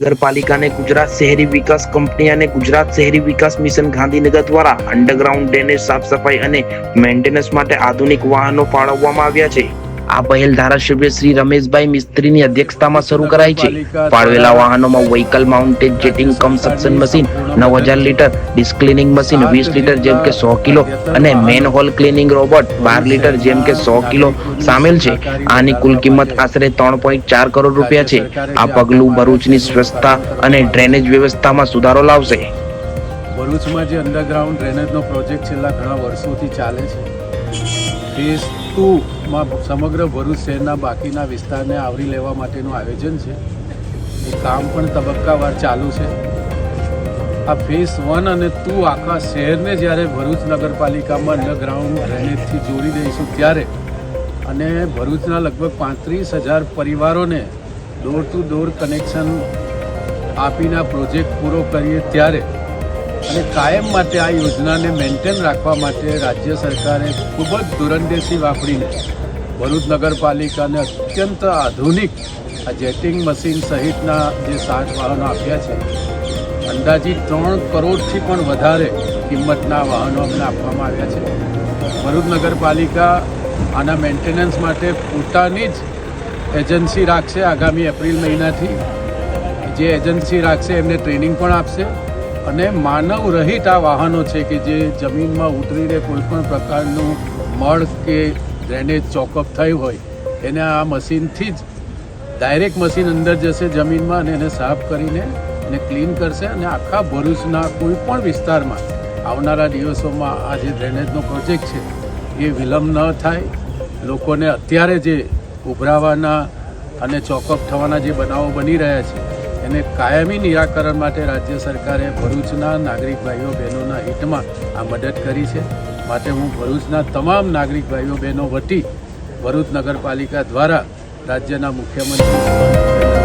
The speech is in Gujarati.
નગરપાલિકા અને ગુજરાત શહેરી વિકાસ કંપની અને ગુજરાત શહેરી વિકાસ મિશન ગાંધીનગર દ્વારા અંડરગ્રાઉન્ડ ડ્રેનેજ સાફ સફાઈ અને મેન્ટેનન્સ માટે આધુનિક વાહનો ફાળવવામાં આવ્યા છે. આ પહેલ ધારાસભ્ય શ્રી રમેશભાઈ મિસ્ત્રીની અધ્યક્ષતામાં શરૂ કરાઈ છે. ફાળવેલા વાહનોમાં vehicle mounted jetting cum machine નવ હજાર લીટર ડિસ્ક્લિનિંગ મશીન વીસ લીટર જેમ કે સો કિલો અને મેન હોલ ક્લિનિંગ રોબોટ બાર લીટર જેમ કે સો કિલો સામેલ છે. આની કુલ કિંમત આશરે ત્રણ પોઈન્ટ ચાર કરોડ રૂપિયા છે. આ પગલું ભરૂચની સ્વચ્છતા અને ડ્રેનેજ વ્યવસ્થામાં સુધારો લાવશે. ભરૂચમાં જે અંડરગ્રાઉન્ડ ડ્રેનેજનો પ્રોજેક્ટ છેલ્લા ઘણા વર્ષોથી ચાલે છે. ફેઝ ટુમાં સમગ્ર ભરૂચ શહેરના બાકીના વિસ્તારને આવરી લેવા માટેનું આયોજન છે. એ કામ પણ તબક્કાવાર ચાલુ છે. આ ફેઝ વન અને ટુ આખા શહેરને જ્યારે ભરૂચ નગરપાલિકામાં અંડરગ્રાઉન્ડ ડ્રેનેજથી જોડી દઈશું ત્યારે અને ભરૂચના લગભગ પાંત્રીસ હજાર પરિવારોને ડોર ટુ ડોર કનેક્શન આપીને પ્રોજેક્ટ પૂરો કરીએ ત્યારે અને કાયમ માટે આ યોજનાને મેન્ટેન રાખવા માટે રાજ્ય સરકારે ખૂબ જ દૂરંદેશી વાપરીને ભરૂચ નગરપાલિકાને અત્યંત આધુનિક આ જેટિંગ મશીન સહિતના જે સાત વાહનો આપ્યા છે, અંદાજિત ત્રણ કરોડથી પણ વધારે કિંમતના વાહનો અમને આપવામાં આવ્યા છે. ભરૂચ નગરપાલિકા આના મેન્ટેનન્સ માટે પોતાની જ એજન્સી રાખશે આગામી એપ્રિલ મહિનાથી. જે એજન્સી રાખશે એમને ટ્રેનિંગ પણ આપશે. અને માનવ રહિત આ વાહનો છે કે જે જમીનમાં ઉતરીને કોઈ પણ પ્રકારનું મળ કે ડ્રેનેજ ચોકઅપ થયું હોય, એને આ મશીનથી જ ડાયરેક્ટ મશીન અંદર જશે જમીનમાં અને એને સાફ કરીને એને ક્લીન કરશે અને આખા ભરૂચના કોઈ પણ વિસ્તારમાં આવનારા દિવસોમાં આ જે ડ્રેનેજનો પ્રોજેક્ટ છે, એ વિલંબ ન થાય. લોકોને અત્યારે જે ઉભરાવાના અને ચોકઅપ થવાના જે બનાવો બની રહ્યા છે એને કાયમી નિરાકરણ માટે રાજ્ય સરકારે ભરૂચના નાગરિક ભાઈઓ બહેનોના હિતમાં આ મદદ કરી છે. માટે હું ભરૂચના તમામ નાગરિક ભાઈઓ બહેનો વતી ભરૂચ નગરપાલિકા દ્વારા રાજ્યના મુખ્યમંત્રી